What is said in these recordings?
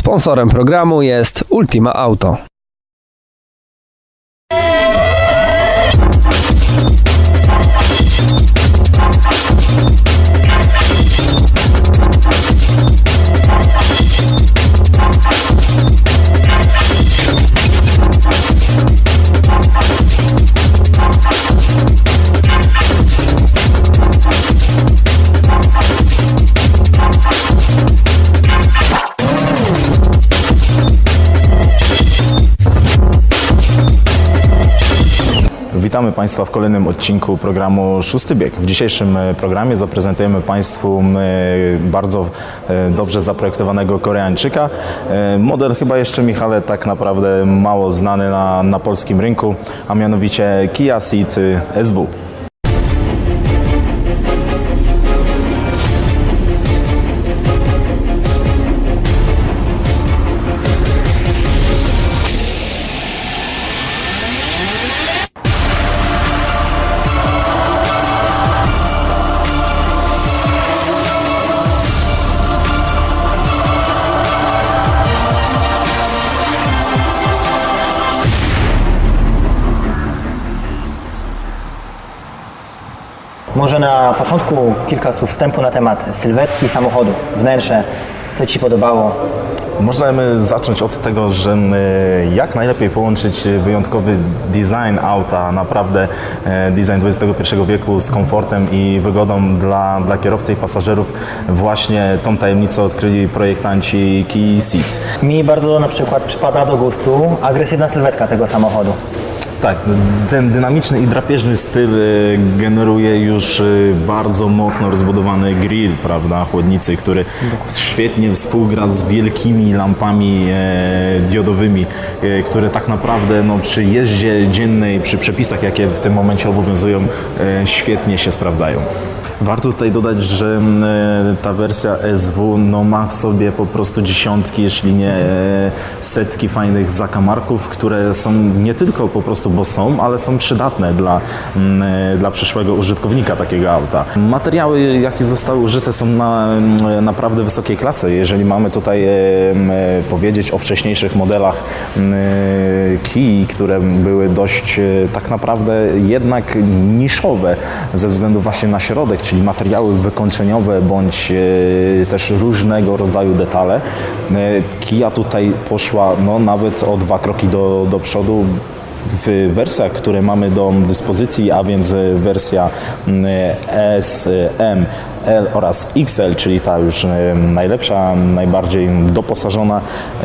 Sponsorem programu jest Ultima Auto. Witamy Państwa w kolejnym odcinku programu Szósty Bieg. W dzisiejszym e, programie zaprezentujemy Państwu e, bardzo e, dobrze zaprojektowanego Koreańczyka. Model chyba jeszcze, Michale, tak naprawdę mało znany na, na polskim rynku, a mianowicie Kia Ceed SW. Może na początku kilka słów wstępu na temat sylwetki samochodu, wnętrze, co Ci się podobało. Możemy zacząć od tego, że e, jak najlepiej połączyć wyjątkowy design auta, naprawdę e, design XXI wieku z komfortem i wygodą dla, dla kierowcy i pasażerów. Właśnie tą tajemnicę odkryli projektanci Kia Ceed. Mi bardzo na przykład przypada do gustu agresywna sylwetka tego samochodu. Tak, ten dynamiczny i drapieżny styl e, generuje już e, bardzo mocno rozbudowany grill, prawda, chłodnicy, który świetnie współgra z wielkimi lampami e, diodowymi, e, które tak naprawdę no, przy jeździe dziennej, przy przepisach, jakie w tym momencie obowiązują, e, świetnie się sprawdzają. Warto tutaj dodać, że mm, e, ta wersja SW no, ma w sobie po prostu dziesiątki, jeśli nie e, setki fajnych zakamarków, które są nie tylko po prostu, bo są, ale są przydatne dla, mm, e, dla przyszłego użytkownika takiego auta. Materiały, jakie zostały użyte są na, mm, naprawdę wysokiej klasy. Jeżeli mamy tutaj powiedzieć o wcześniejszych modelach Kii, które były dość tak naprawdę jednak niszowe ze względu właśnie na środek, czyli materiały wykończeniowe bądź e, też różnego rodzaju detale. E, Kia tutaj poszła no, nawet o dwa kroki do, do przodu w wersjach, które mamy do dyspozycji, a więc wersja mm, S, M, L oraz XL, czyli ta już najlepsza, najbardziej doposażona, e,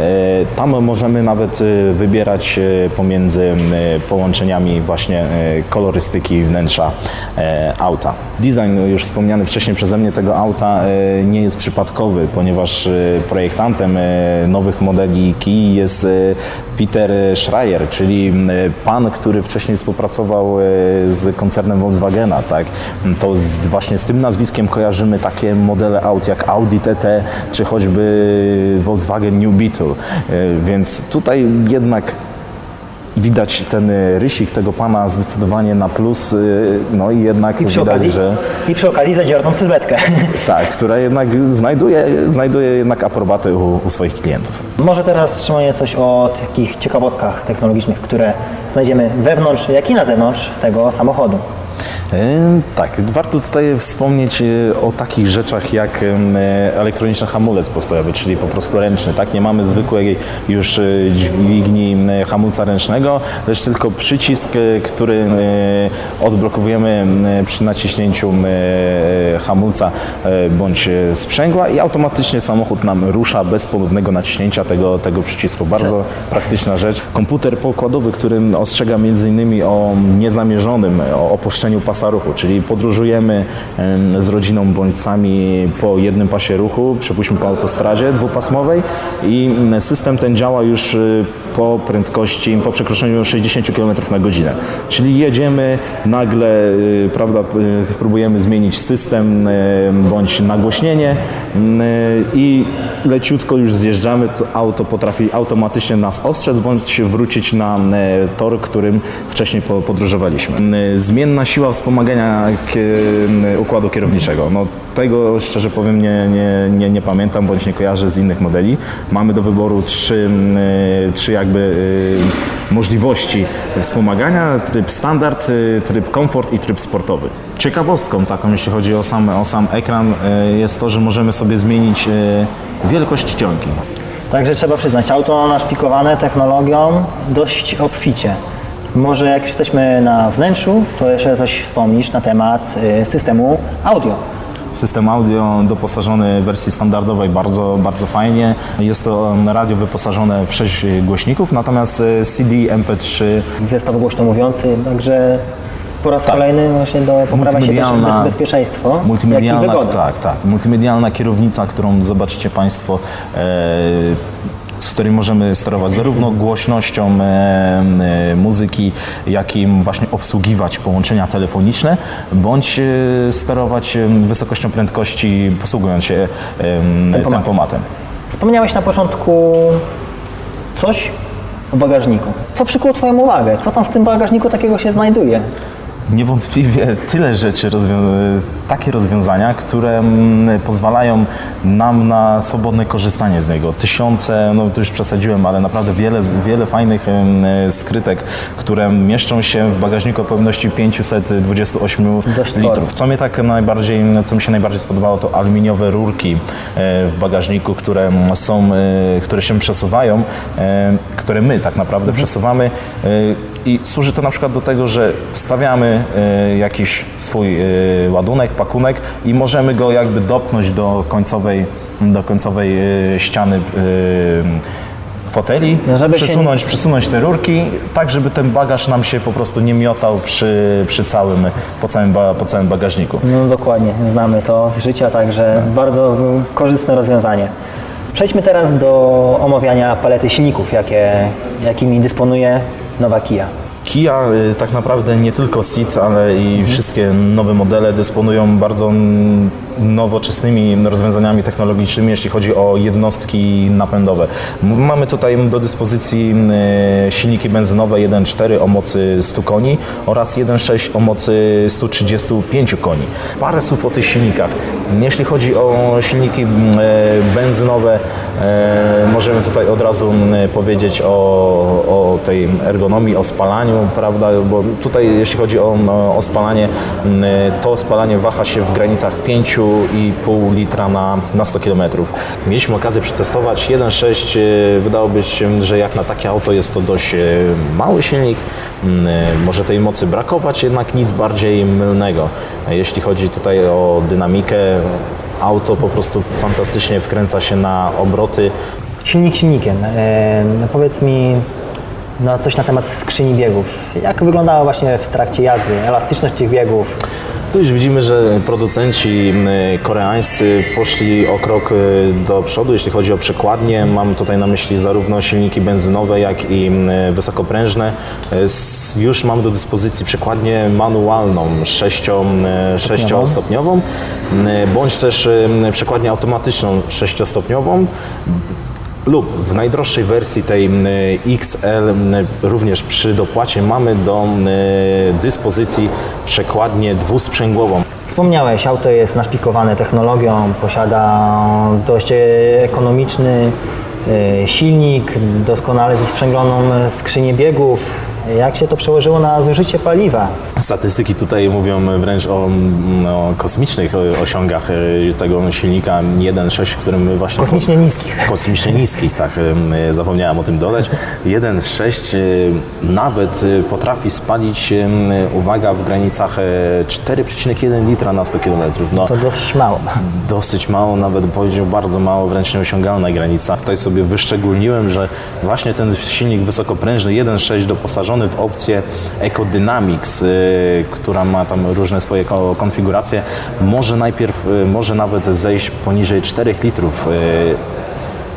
tam możemy nawet e, wybierać e, pomiędzy połączeniami właśnie kolorystyki wnętrza auta. Design już wspomniany wcześniej przeze mnie tego auta nie jest przypadkowy, ponieważ projektantem nowych modeli Kia jest Peter Schreier, czyli pan, który wcześniej współpracował z koncernem Volkswagena, tak? To z, właśnie z tym nazwiskiem kojarzymy takie modele aut jak Audi TT, czy choćby Volkswagen New Beetle. E, Więc tutaj jednak widać ten rysik tego pana zdecydowanie na plus, e, no i jednak I przy, widać, okazji, że I przy okazji zadziorną sylwetkę. tak, która jednak znajduje, znajduje jednak aprobatę u, u swoich klientów. Może teraz Szymonie coś o takich ciekawostkach technologicznych, które znajdziemy wewnątrz, jak i na zewnątrz tego samochodu. E, Tak, warto tutaj wspomnieć e, o takich rzeczach jak e, elektroniczny hamulec postojowy, czyli po prostu ręczny. Tak? Nie mamy zwykłej już dźwigni hamulca ręcznego, lecz tylko przycisk, który odblokowujemy przy naciśnięciu hamulca bądź sprzęgła i automatycznie samochód nam rusza bez ponownego naciśnięcia tego, tego przycisku. Bardzo praktyczna rzecz. Komputer pokładowy, który ostrzega m.in. o niezamierzonym, o opuszczeniu pasa ruchu, czyli podróżujemy em, z rodziną bądź sami po jednym pasie ruchu, przepuśćmy po autostradzie dwupasmowej i system ten działa już y, po prędkości, po przekroczeniu 60 km na godzinę. Czyli jedziemy, nagle y, prawda, y, próbujemy zmienić system y, bądź nagłośnienie i leciutko już zjeżdżamy, to auto potrafi automatycznie nas ostrzec bądź się wrócić na tor, którym wcześniej po- podróżowaliśmy. Zmienna siła wspomagania układu kierowniczego. No, tego szczerze powiem nie, nie, nie, nie pamiętam bądź nie kojarzę z innych modeli. Mamy do wyboru trzy, trzy jakby y, możliwości wspomagania. Tryb standard, y, tryb komfort i tryb sportowy. Ciekawostką taką, jeśli chodzi o sam, o sam ekran, y, jest to, że możemy sobie zmienić wielkość ściągi. Także trzeba przyznać, auto naszpikowane technologią dość obficie. Może jak jesteśmy na wnętrzu, to jeszcze coś wspomnisz na temat systemu audio. System audio doposażony w wersji standardowej bardzo, bardzo fajnie. Jest to radio wyposażone w 6 głośników, natomiast e, CD MP3 Zestaw głośno mówiący, także po raz kolejny właśnie do poprawia się też bez, bezpieczeństwo, jak i multimedialna, wygoda. tak, tak, multimedialna kierownica, którą zobaczycie Państwo, e, z której możemy sterować zarówno głośnością muzyki, jak i właśnie obsługiwać połączenia telefoniczne, bądź e, sterować wysokością prędkości posługując się Tempomatem. tempomatem. Wspomniałeś na początku coś o bagażniku. Co przykuło Twoją uwagę? Co tam w tym bagażniku takiego się znajduje? Niewątpliwie tyle rzeczy, rozwią- takie rozwiązania, które mm, pozwalają nam na swobodne korzystanie z niego. Tysiące, no to już przesadziłem, ale naprawdę wiele, wiele fajnych skrytek, które mieszczą się w bagażniku o pojemności 528 Dość sporo. litrów. Co mnie tak najbardziej, co mi się najbardziej spodobało, to aluminiowe rurki e, w bagażniku, które są, e, które się przesuwają, e, które my tak naprawdę przesuwamy e, i służy to na przykład do tego, że wstawiamy e, jakiś swój e, ładunek, pakunek i możemy go jakby dopchnąć do końcowej, do końcowej e, ściany foteli, No, przesunąć, przesunąć te rurki, tak żeby ten bagaż nam się po prostu nie miotał przy, przy całym, po całym, ba, po całym bagażniku. No dokładnie, znamy to z życia, także bardzo korzystne rozwiązanie. Przejdźmy teraz do omawiania palety silników, jakie, jakimi dysponuje nowa Kia. Kia y, tak naprawdę nie tylko Ceed, ale i wszystkie nowe modele dysponują bardzo nowoczesnymi rozwiązaniami technologicznymi, jeśli chodzi o jednostki napędowe. Mamy tutaj do dyspozycji silniki benzynowe 1.4 o mocy 100 koni oraz 1.6 o mocy 135 koni. Parę słów o tych silnikach. Jeśli chodzi o silniki e, benzynowe, e, możemy tutaj od razu powiedzieć o, o tej ergonomii, o spalaniu, prawda? Bo tutaj jeśli chodzi o, o, spalanie, mm, to spalanie waha się w granicach 5,5 litra na, na 100 km. Mieliśmy okazję przetestować 1.6. e, Wydałoby się, że jak na takie auto jest to dość e, mały silnik. Mm, e, Może tej mocy brakować, jednak nic bardziej mylnego. Jeśli chodzi tutaj o dynamikę, auto po prostu fantastycznie wkręca się na obroty. Silnik silnikiem. No powiedz mi no, coś na temat skrzyni biegów. Jak wyglądała właśnie w trakcie jazdy? Elastyczność tych biegów? Tu już widzimy, że producenci y, koreańscy poszli o krok y, do przodu, jeśli chodzi o przekładnie. Mam tutaj na myśli zarówno silniki benzynowe, jak i y, wysokoprężne. Y, Już mamy do dyspozycji przekładnię manualną, y, sześciostopniową, y, bądź też przekładnię automatyczną sześciostopniową lub w najdroższej wersji tej XL również przy dopłacie mamy do dyspozycji przekładnię dwusprzęgłową. Wspomniałeś, auto jest naszpikowane technologią, posiada dość e, ekonomiczny e, silnik, doskonale zesprzęgloną e, skrzynię biegów. Jak się to przełożyło na zużycie paliwa? Statystyki tutaj mówią wręcz o, mm, o kosmicznych osiągach e, tego silnika 1.6, którym właśnie... Kosmicznie niskich. Kosmicznie niskich, tak, zapomniałem o tym dodać. 1.6 e, nawet e, potrafi spalić, uwaga, w granicach e, 4,1 litra na 100 km. No, To dość mało. dosyć mało, nawet powiedział bardzo mało, wręcz nieosiągalna granica. Tutaj sobie wyszczególniłem, że właśnie ten silnik wysokoprężny 1.6 doposażony w opcję Ecodynamics, y, która ma tam różne swoje ko- konfiguracje, może najpierw, y, może nawet zejść poniżej 4 litrów y,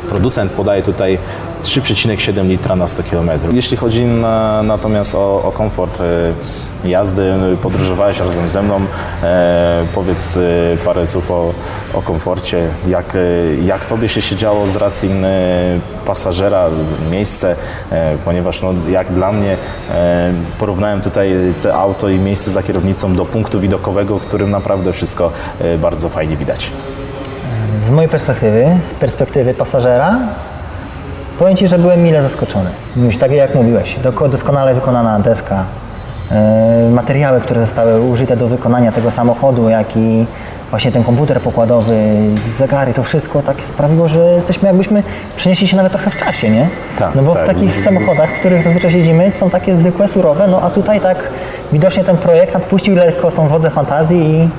producent podaje tutaj 3,7 litra na 100 km. Jeśli chodzi na, natomiast o, o komfort e, jazdy, podróżowałeś razem ze mną, e, powiedz e, parę słów o, o komforcie, jak, e, jak Tobie się siedziało z racji pasażera, miejsce, e, ponieważ no, jak dla mnie e, porównałem tutaj te auto i miejsce za kierownicą do punktu widokowego, którym naprawdę wszystko bardzo fajnie widać. Z mojej perspektywy, z perspektywy pasażera, powiem Ci, że byłem mile zaskoczony. Już tak jak mówiłeś, doskonale wykonana deska, e, materiały, które zostały użyte do wykonania tego samochodu, jak i właśnie ten komputer pokładowy, zegary, to wszystko tak sprawiło, że jesteśmy jakbyśmy przenieśli się nawet trochę w czasie, nie? Tak, no bo tak. w takich samochodach, w których zazwyczaj siedzimy, są takie zwykłe, surowe, no a tutaj tak widocznie ten projektant puścił lekko tą wodzę fantazji i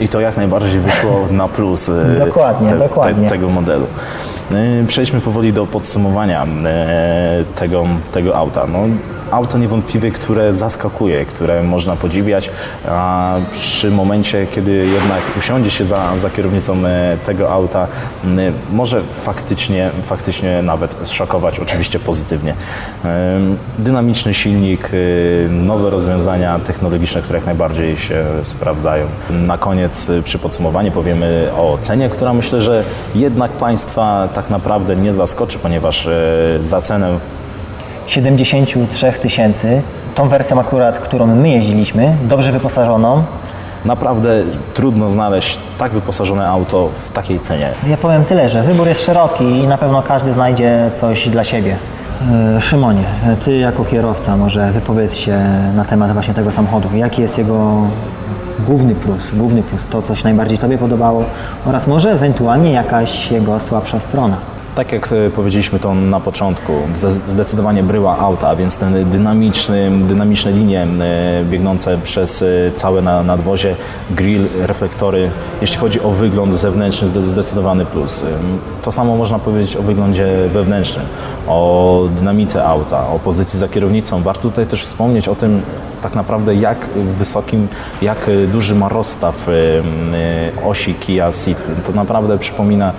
I to jak najbardziej wyszło na plus e, Dokładnie, dokładnie. tego modelu. E, Przejdźmy powoli do podsumowania e, tego, tego auta. No, auto niewątpliwie, które zaskakuje, które można podziwiać, a przy momencie, kiedy jednak usiądzie się za, za kierownicą e, tego auta, może faktycznie, faktycznie nawet zszokować, oczywiście pozytywnie. Dynamiczny silnik, y, nowe rozwiązania technologiczne, które jak najbardziej się sprawdzają. Na koniec y, przy podsumowaniu powiemy o cenie, która myślę, że jednak Państwa tak naprawdę nie zaskoczy, ponieważ za cenę 73 tysięcy. Tą wersją akurat, którą my jeździliśmy, dobrze wyposażoną. naprawdę trudno znaleźć tak wyposażone auto w takiej cenie. Ja powiem tyle, że wybór jest szeroki i na pewno każdy znajdzie coś dla siebie. E, Szymonie, ty jako kierowca może wypowiedz się na temat właśnie tego samochodu. Jaki jest jego główny plus, główny plus, to co się najbardziej Tobie podobało oraz może ewentualnie jakaś jego słabsza strona. Tak jak e, powiedzieliśmy to na początku, zdecydowanie bryła auta, więc ten dynamiczny, dynamiczne linie e, biegnące przez e, całe na- nadwozie, grill, reflektory. Jeśli chodzi o wygląd zewnętrzny, zde- zdecydowany plus. To samo można powiedzieć o wyglądzie wewnętrznym, o dynamice auta, o pozycji za kierownicą. Warto tutaj też wspomnieć o tym, tak naprawdę jak wysokim, jak e, duży ma rozstaw e, e, osi Kia Ceed. To naprawdę przypomina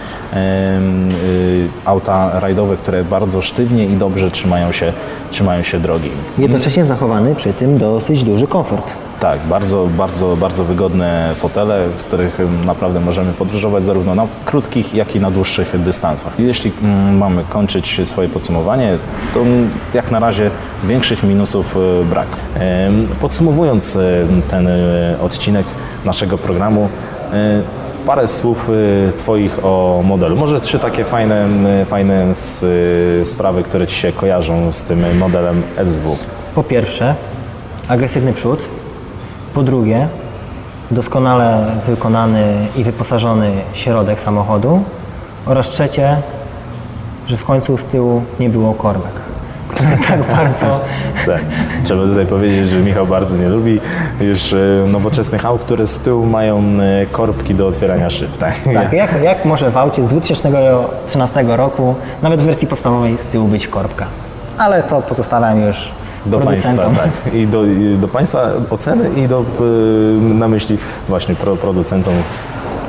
auta rajdowe, które bardzo sztywnie i dobrze trzymają się, trzymają się drogi. Jednocześnie zachowany przy tym dosyć duży komfort. Tak, bardzo, bardzo, bardzo wygodne fotele, w których naprawdę możemy podróżować zarówno na krótkich, jak i na dłuższych dystansach. Jeśli mm, mamy kończyć swoje podsumowanie, to jak na razie większych minusów e, brak. Podsumowując e, ten e, odcinek naszego programu, parę słów Twoich o modelu. Może trzy takie fajne, fajne sprawy, które Ci się kojarzą z tym modelem SW. Po pierwsze, agresywny przód. Po drugie, doskonale wykonany i wyposażony środek samochodu. Oraz trzecie, że w końcu z tyłu nie było korbek. Które tak bardzo Tak. Trzeba tutaj powiedzieć, że Michał bardzo nie lubi już e, nowoczesnych aut, które z tyłu mają e, korbki do otwierania szyb. Tak? Tak, jak, jak może w aucie z 2013 roku, nawet w wersji podstawowej, z tyłu być korbka? Ale to pozostawiam już Do państwa, tak. I do, i do państwa oceny i do, e, na myśli właśnie pro, producentom.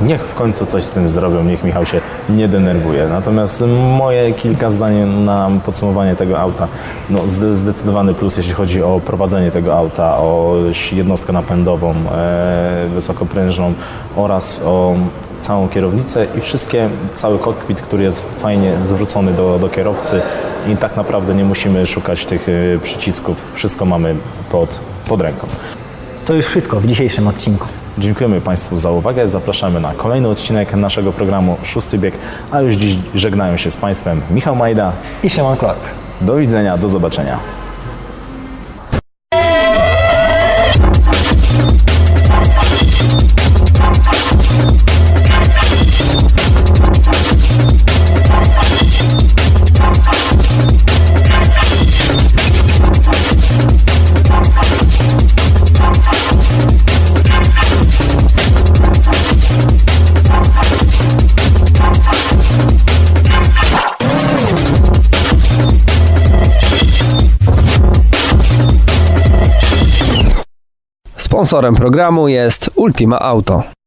Niech w końcu coś z tym zrobią, niech Michał się nie denerwuje. Natomiast moje kilka zdań na podsumowanie tego auta, no zde- zdecydowany plus, jeśli chodzi o prowadzenie tego auta, o jednostkę napędową, e, wysokoprężną oraz o całą kierownicę i wszystkie, cały kokpit, który jest fajnie zwrócony do, do kierowcy i tak naprawdę nie musimy szukać tych e, przycisków, wszystko mamy pod, pod ręką. To już wszystko w dzisiejszym odcinku. Dziękujemy Państwu za uwagę. Zapraszamy na kolejny odcinek naszego programu Szósty Bieg, a już dziś żegnają się z Państwem Michał Majda. I Szymon Kloc. Do widzenia, do zobaczenia. Sponsorem programu jest Ultima Auto.